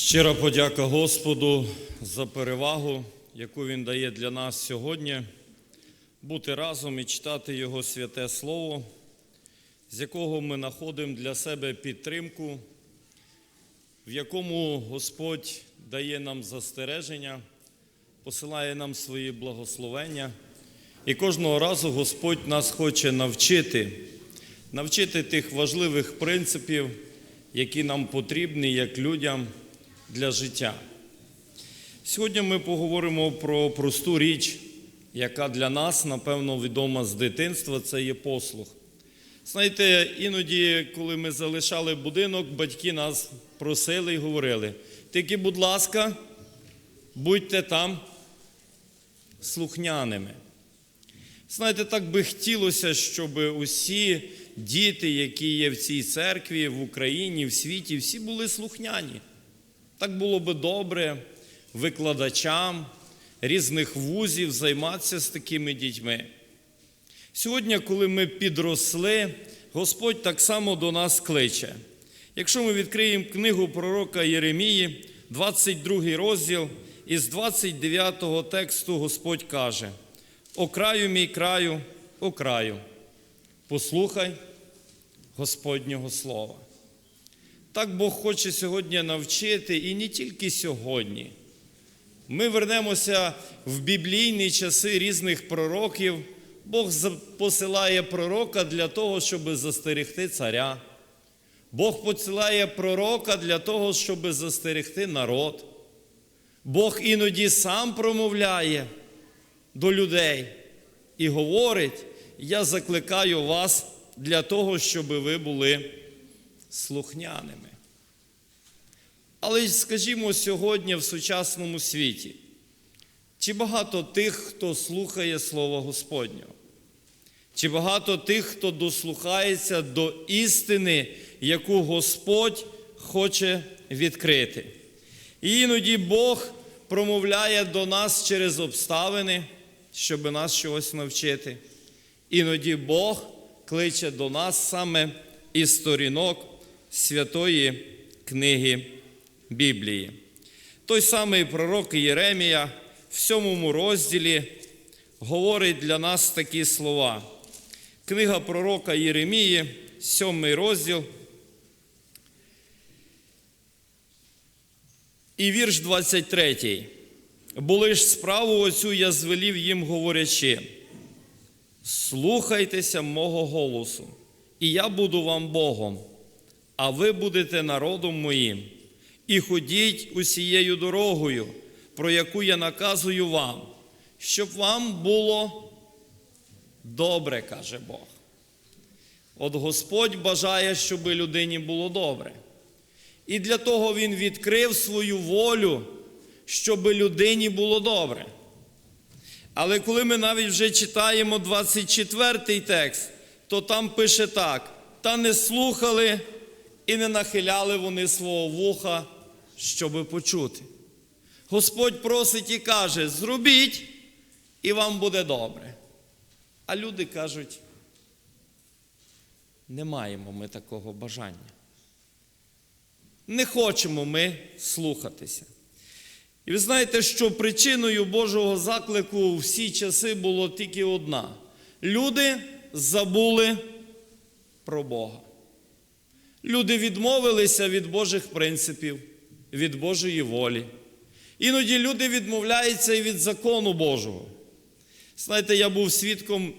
Щира подяка Господу за перевагу, яку Він дає для нас сьогодні, бути разом і читати Його святе Слово, з якого ми знаходимо для себе підтримку, в якому Господь дає нам застереження, посилає нам свої благословення. І кожного разу Господь нас хоче навчити, навчити тих важливих принципів, які нам потрібні як людям для життя. Сьогодні ми поговоримо про просту річ, яка для нас, напевно, відома з дитинства це є послух. Знаєте, іноді, коли ми залишали будинок, батьки нас просили і говорили: тільки, будь ласка, будьте там слухняними. Знаєте, так би хотілося, щоб усі діти, які є в цій церкві, в Україні, в світі, всі були слухняні. Так було би добре викладачам різних вузів займатися з такими дітьми. Сьогодні, коли ми підросли, Господь так само до нас кличе. Якщо ми відкриємо книгу пророка Єремії, 22 розділ, із 29 тексту Господь каже: О краю мій краю, о краю, послухай Господнього Слова. Так Бог хоче сьогодні навчити, і не тільки сьогодні. Ми вернемося в біблійні часи різних пророків. Бог посилає пророка для того, щоб застерегти царя. Бог посилає пророка для того, щоб застерегти народ. Бог іноді сам промовляє до людей і говорить: я закликаю вас для того, щоб ви були слухняними. Але скажімо сьогодні в сучасному світі, чи багато тих, хто слухає Слово Господнього? Чи багато тих, хто дослухається до істини, яку Господь хоче відкрити? І іноді Бог промовляє до нас через обставини, щоб нас чогось навчити. Іноді Бог кличе до нас саме із сторінок святої книги Біблії. Той самий пророк Єремія в сьомому розділі говорить для нас такі слова. Книга пророка Єремії, сьомий розділ. І вірш 23. Були ж справу оцю я звелів їм говорячи. Слухайтеся мого голосу, і я буду вам Богом, а ви будете народом моїм, і ходіть усією дорогою, про яку я наказую вам, щоб вам було добре, каже Бог. От Господь бажає, щоб людині було добре. І для того Він відкрив свою волю, щоб людині було добре. Але коли ми навіть вже читаємо 24 текст, то там пише так: та не слухали і не нахиляли вони свого вуха, щоби почути. Господь просить і каже: зробіть, і вам буде добре. А люди кажуть, не маємо ми такого бажання. Не хочемо ми слухатися. І ви знаєте, що причиною Божого заклику у всі часи було тільки одна: люди забули про Бога. Люди відмовилися від Божих принципів, від Божої волі. Іноді люди відмовляються і від закону Божого. Знаєте, я був свідком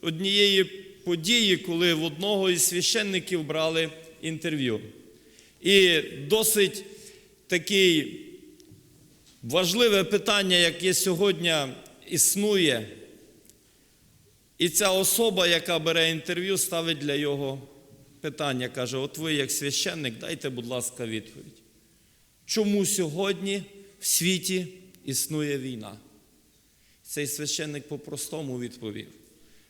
однієї події, коли в одного із священників брали інтерв'ю. І досить такий важливе питання, яке сьогодні існує. І ця особа, яка бере інтерв'ю, ставить для його питання. Каже: От ви, як священник, дайте, будь ласка, відповідь. Чому сьогодні в світі існує війна? Цей священник по-простому відповів.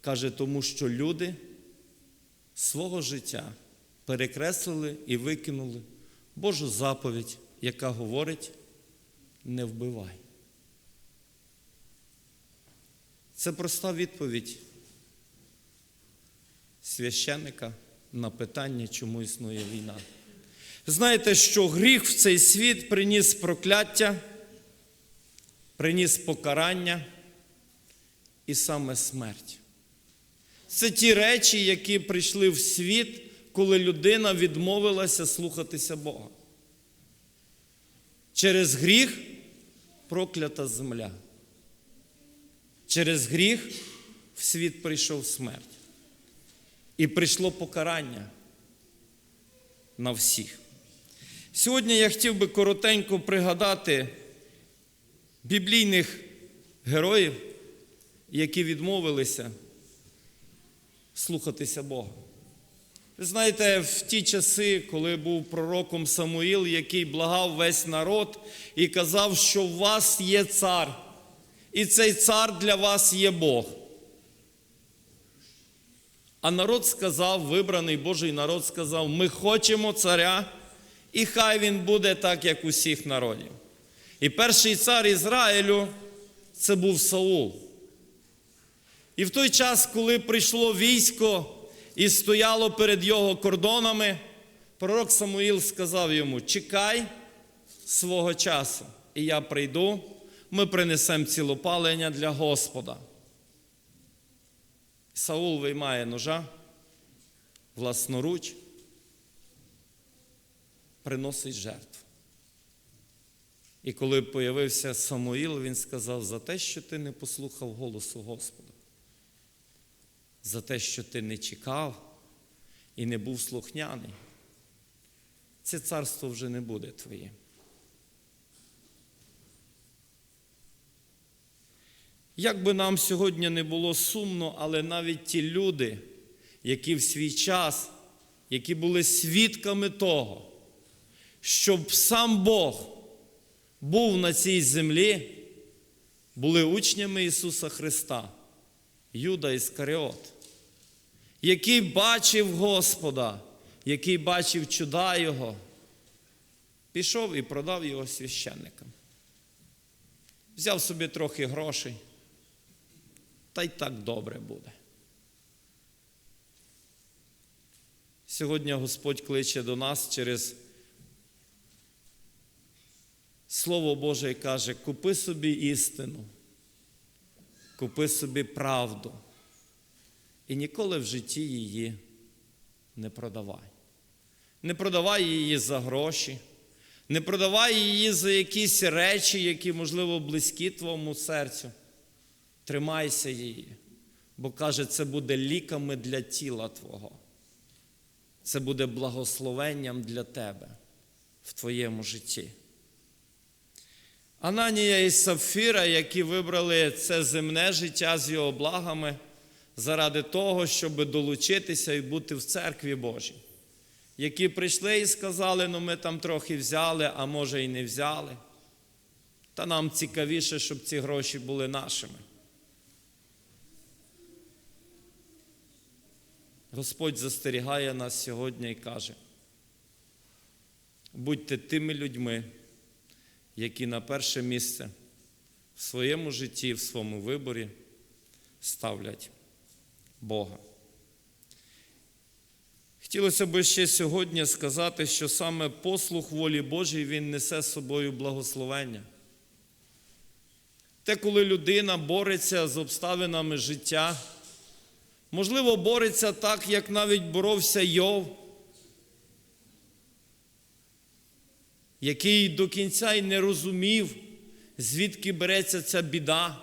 Каже, тому що люди свого життя перекреслили і викинули Божу заповідь, яка говорить: не вбивай. Це проста відповідь священника на питання, чому існує війна. Знаєте, що гріх в цей світ приніс прокляття, приніс покарання і саме смерть. Це ті речі, які прийшли в світ, коли людина відмовилася слухатися Бога. Через гріх проклята земля. Через гріх в світ прийшов смерть. І прийшло покарання на всіх. Сьогодні я хотів би коротенько пригадати біблійних героїв, які відмовилися слухатися Бога. Ви знаєте, в ті часи, коли був пророком Самуїл, який благав весь народ і казав, що у вас є цар, і цей цар для вас є Бог. А народ сказав, вибраний Божий народ сказав: ми хочемо царя, і хай він буде так, як усіх народів. І перший цар Ізраїлю це був Саул. І в той час, коли прийшло військо і стояло перед його кордонами, пророк Самуїл сказав йому: Чекай свого часу, і я прийду, ми принесемо цілопалення для Господа. Саул виймає ножа власноруч, приносить жертву. І коли появився Самуїл, він сказав: за те, що ти не послухав голосу Господа, за те, що ти не чекав і не був слухняний, це царство вже не буде твоє. Як би нам сьогодні не було сумно, але навіть ті люди, які в свій час, які були свідками того, щоб сам Бог був на цій землі, були учнями Ісуса Христа, Юда Іскаріот, який бачив Господа, який бачив чуда Його, пішов і продав його священникам. Взяв собі трохи грошей та й так добре буде. Сьогодні Господь кличе до нас через Слово Боже і каже: купи собі істину, купи собі правду і ніколи в житті її не продавай. Не продавай її за гроші, не продавай її за якісь речі, які, можливо, близькі твоєму серцю. Тримайся її, бо каже, це буде ліками для тіла Твого. Це буде благословенням для тебе в твоєму житті. Ананія і Сапфіра, які вибрали це земне життя з його благами заради того, щоб долучитися і бути в церкві Божій, які прийшли і сказали, ну ми там трохи взяли, а може і не взяли. Та нам цікавіше, щоб ці гроші були нашими. Господь застерігає нас сьогодні і каже: будьте тими людьми, які на перше місце в своєму житті, в своєму виборі ставлять Бога. Хотілося б ще сьогодні сказати, що саме послух волі Божій він несе з собою благословення. Те, коли людина бореться з обставинами життя, можливо, бореться так, як навіть боровся Йов, який до кінця й не розумів, звідки береться ця біда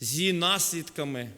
з її наслідками,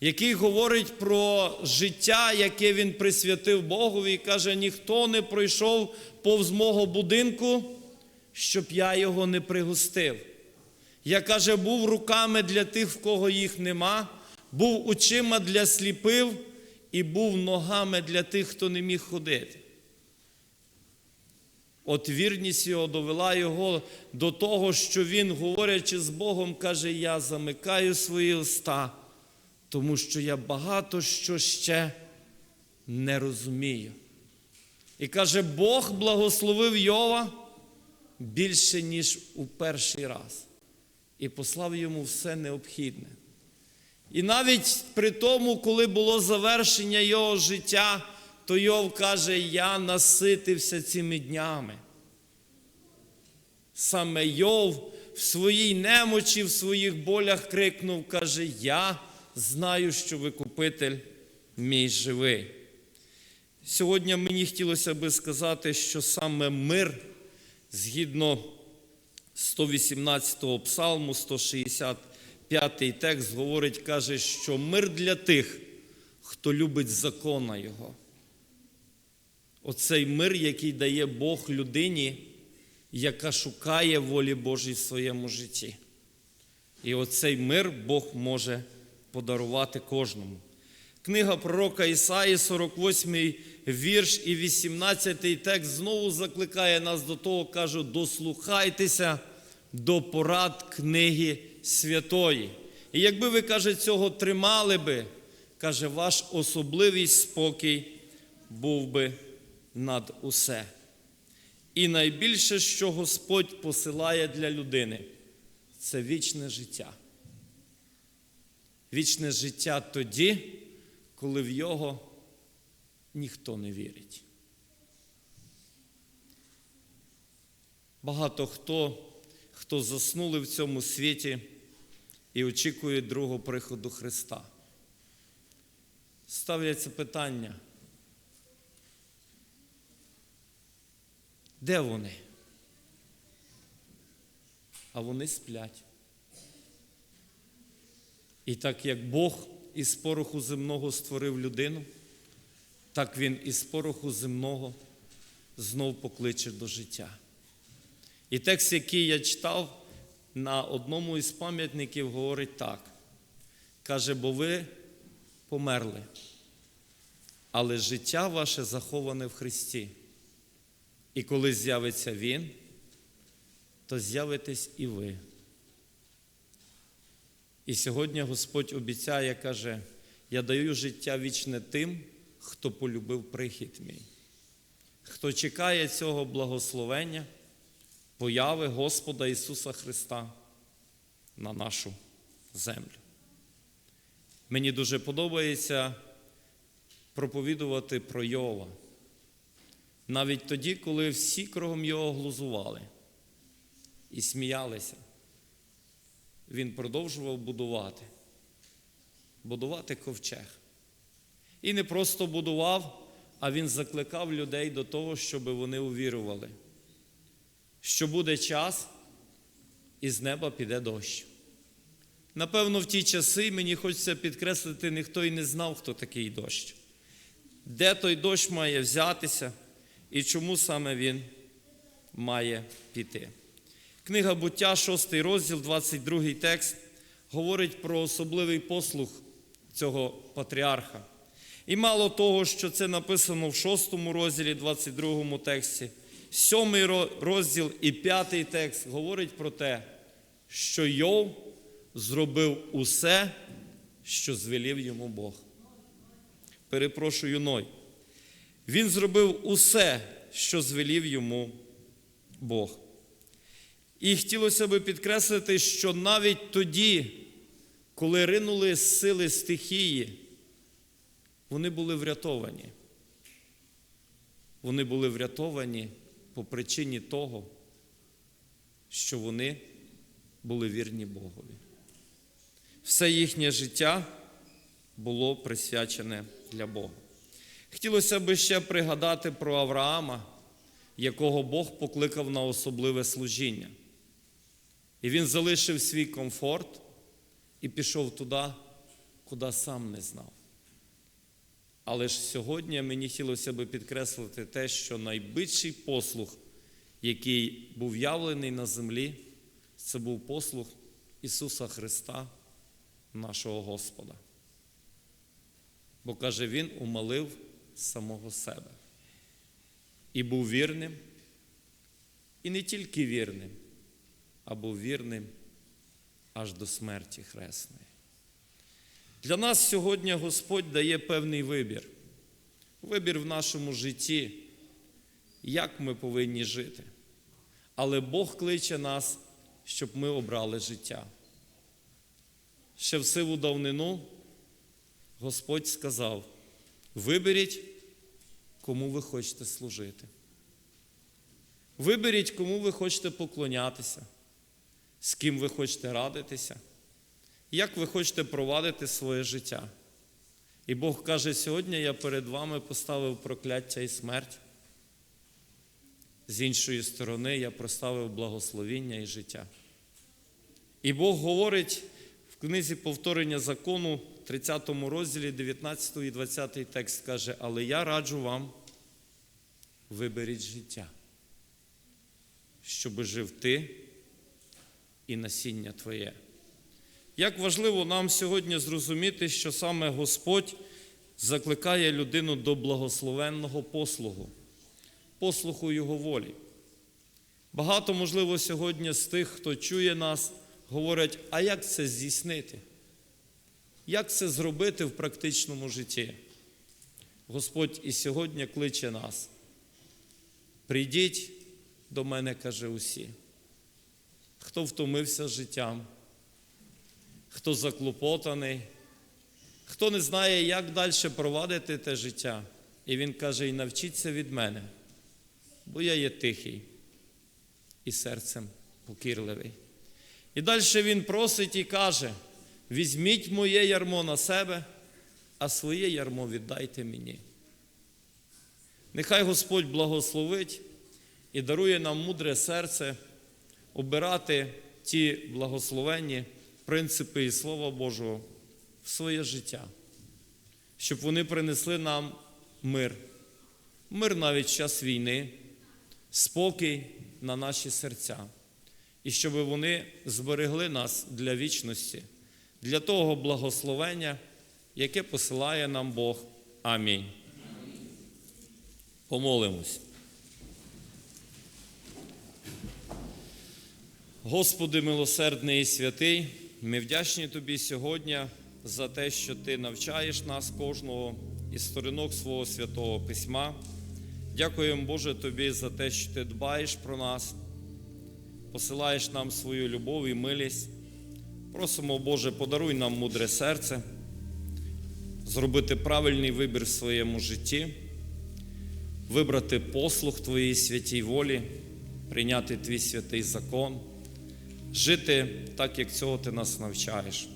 який говорить про життя, яке він присвятив Богові, і каже: ніхто не пройшов повз мого будинку, щоб я його не пригостив. Я каже, був руками для тих, в кого їх нема, був очима для сліпив і був ногами для тих, хто не міг ходити. От вірність його довела його до того, що він, говорячи з Богом, каже: Я замикаю свої уста, тому що я багато що ще не розумію. І каже, Бог благословив Йова більше, ніж у перший раз, і послав йому все необхідне. І навіть при тому, коли було завершення його життя, то Йов каже, я наситився цими днями. Саме Йов в своїй немочі, в своїх болях крикнув, каже: Я знаю, що Викупитель мій живий. Сьогодні мені хотілося би сказати, що саме мир, згідно 118-го псалму, 165-й текст говорить, каже, що мир для тих, хто любить закона Його. Оцей мир, який дає Бог людині, яка шукає волі Божої в своєму житті. І оцей мир Бог може подарувати кожному. Книга пророка Ісаї, 48 вірш і 18 текст знову закликає нас до того, кажу, дослухайтеся до порад книги святої. І якби ви, каже, цього тримали би, каже, ваш особливий спокій був би над усе. І найбільше, що Господь посилає для людини, це вічне життя. Вічне життя тоді, коли в його ніхто не вірить. Багато хто, хто заснули в цьому світі і очікує другого приходу Христа. Ставляться питання. Де вони? А вони сплять. І так як Бог із пороху земного створив людину, так Він із пороху земного знов покличе до життя. І текст, який я читав на одному із пам'ятників, говорить так. Каже, бо ви померли, але життя ваше заховане в Христі. І коли з'явиться Він, то з'явитесь і ви. І сьогодні Господь обіцяє, каже, я даю життя вічне тим, хто полюбив прихід мій, хто чекає цього благословення, появи Господа Ісуса Христа на нашу землю. Мені дуже подобається проповідувати про Йова. Навіть тоді, коли всі кругом його глузували і сміялися, він продовжував будувати, будувати ковчег. І не просто будував, а він закликав людей до того, щоб вони увірували, що буде час, і з неба піде дощ. Напевно, в ті часи мені хочеться підкреслити, ніхто і не знав, хто такий дощ. Де той дощ має взятися і чому саме він має піти. Книга буття, 6 розділ, 22 текст, говорить про особливий послух цього патріарха. І мало того, що це написано в 6 розділі, 22 тексті, 7 розділ і 5 текст говорить про те, що Йов зробив усе, що звелів йому Бог. Перепрошую Ной. Він зробив усе, що звелів йому Бог. І хотілося би підкреслити, що навіть тоді, коли ринули сили стихії, вони були врятовані. Вони були врятовані по причині того, що вони були вірні Богові. Все їхнє життя було присвячене для Бога. Хотілося б ще пригадати про Авраама, якого Бог покликав на особливе служіння. І він залишив свій комфорт і пішов туди, куди сам не знав. Але ж сьогодні мені хотілося б підкреслити те, що найбільший послуг, який був явлений на землі, це був послуг Ісуса Христа, нашого Господа. Бо каже, Він умолив самого себе. І був вірним, і не тільки вірним, а був вірним аж до смерті хресної. Для нас сьогодні Господь дає певний вибір. Вибір в нашому житті, як ми повинні жити. Але Бог кличе нас, щоб ми обрали життя. Ще в сиву давнину Господь сказав: виберіть кому ви хочете служити. Виберіть, кому ви хочете поклонятися, з ким ви хочете радитися, як ви хочете провадити своє життя. І Бог каже, сьогодні я перед вами поставив прокляття і смерть. З іншої сторони, я проставив благословіння і життя. І Бог говорить в книзі повторення закону, 30 розділі, 19 і 20 текст каже, але я раджу вам, виберіть життя, щоби жив ти і насіння твоє. Як важливо нам сьогодні зрозуміти, що саме Господь закликає людину до благословенного послугу, послуху Його волі. Багато, можливо, сьогодні з тих, хто чує нас, говорять, а як це здійснити? Як це зробити в практичному житті? Господь і сьогодні кличе нас. Прийдіть до мене, каже усі, хто втомився життям, хто заклопотаний, хто не знає, як далі провадити те життя. І він каже: і навчіться від мене, бо я є тихий і серцем покірливий. І далі він просить і каже: візьміть моє ярмо на себе, а своє ярмо віддайте мені. Нехай Господь благословить і дарує нам мудре серце обирати ті благословенні принципи і Слова Божого в своє життя, щоб вони принесли нам мир, мир навіть в час війни, спокій на наші серця, і щоб вони зберегли нас для вічності, для того благословення, яке посилає нам Бог. Амінь. Помолимось. Господи, милосердний і святий, ми вдячні Тобі сьогодні за те, що Ти навчаєш нас кожного із сторінок свого святого письма. Дякуємо, Боже, Тобі за те, що Ти дбаєш про нас, посилаєш нам свою любов і милість. Просимо, Боже, подаруй нам мудре серце, зробити правильний вибір в своєму житті, вибрати послух Твоїй святій волі, прийняти Твій святий закон, жити так, як цього Ти нас навчаєш.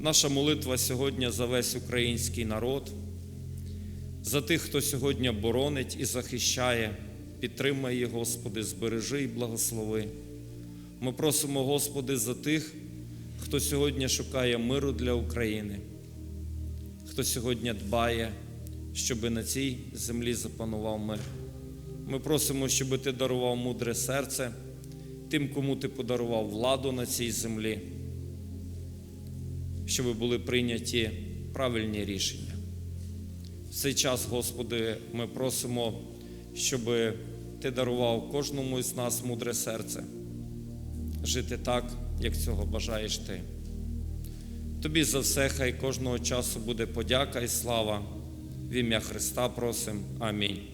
Наша молитва сьогодні за весь український народ, за тих, хто сьогодні боронить і захищає, підтримай їх, Господи, збережи і благослови. Ми просимо, Господи, за тих, хто сьогодні шукає миру для України, хто сьогодні дбає, щоб на цій землі запанував мир. Ми просимо, щоб Ти дарував мудре серце тим, кому Ти подарував владу на цій землі, щоб були прийняті правильні рішення. В цей час, Господи, ми просимо, щоб Ти дарував кожному із нас мудре серце, жити так, як цього бажаєш Ти. Тобі за все, хай кожного часу буде подяка і слава. В ім'я Христа просим. Амінь.